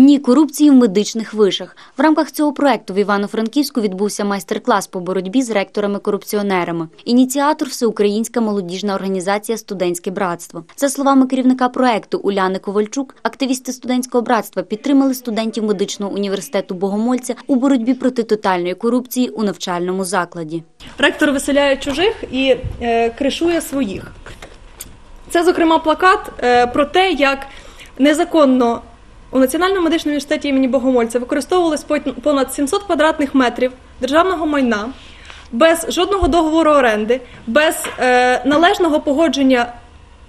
Ні корупції в медичних вишах. В рамках цього проекту в Івано-Франківську відбувся майстер-клас по боротьбі з ректорами-корупціонерами. Ініціатор всеукраїнська молодіжна організація Студентське братство. За словами керівника проекту Уляни Ковальчук, активісти студентського братства підтримали студентів медичного університету Богомольця у боротьбі проти тотальної корупції у навчальному закладі. Ректор виселяє чужих і е, кришує своїх. Це, зокрема, плакат е, про те, як незаконно у Національному медичному університеті імені Богомольця використовувалось понад 700 квадратних метрів державного майна без жодного договору оренди, без е, належного погодження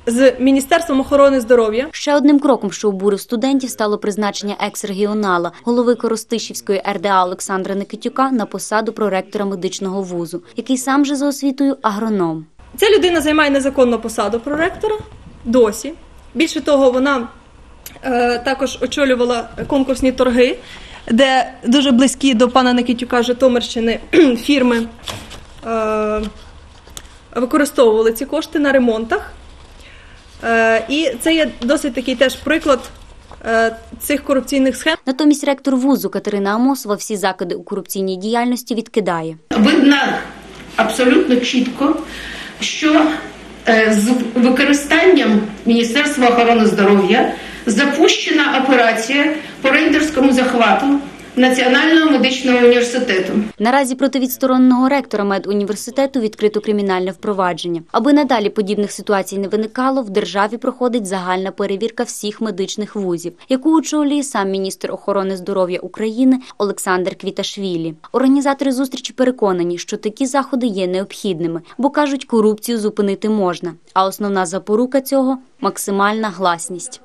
з Міністерством охорони здоров'я. Ще одним кроком, що обурив студентів, стало призначення екс-регіонала, голови Коростишівської РДА Олександра Никитюка на посаду проректора медичного вузу, який сам же за освітою агроном. Ця людина займає незаконну посаду проректора досі. Більше того, вона також очолювала конкурсні торги, де дуже близькі до пана Никитюка Житомирщини фірми е, використовували ці кошти на ремонтах. Е, і це є досить такий теж приклад е, цих корупційних схем. Натомість ректор вузу Катерина Амосова всі закиди у корупційній діяльності відкидає. видно абсолютно чітко, що е, з використанням Міністерства охорони здоров'я запущена операція по рейдерському захвату Національного медичного університету. Наразі проти відстороненого ректора медуніверситету відкрито кримінальне впровадження. Аби надалі подібних ситуацій не виникало, в державі проходить загальна перевірка всіх медичних вузів, яку очолює сам міністр охорони здоров'я України Олександр Квіташвілі. Організатори зустрічі переконані, що такі заходи є необхідними, бо кажуть, корупцію зупинити можна. А основна запорука цього максимальна гласність.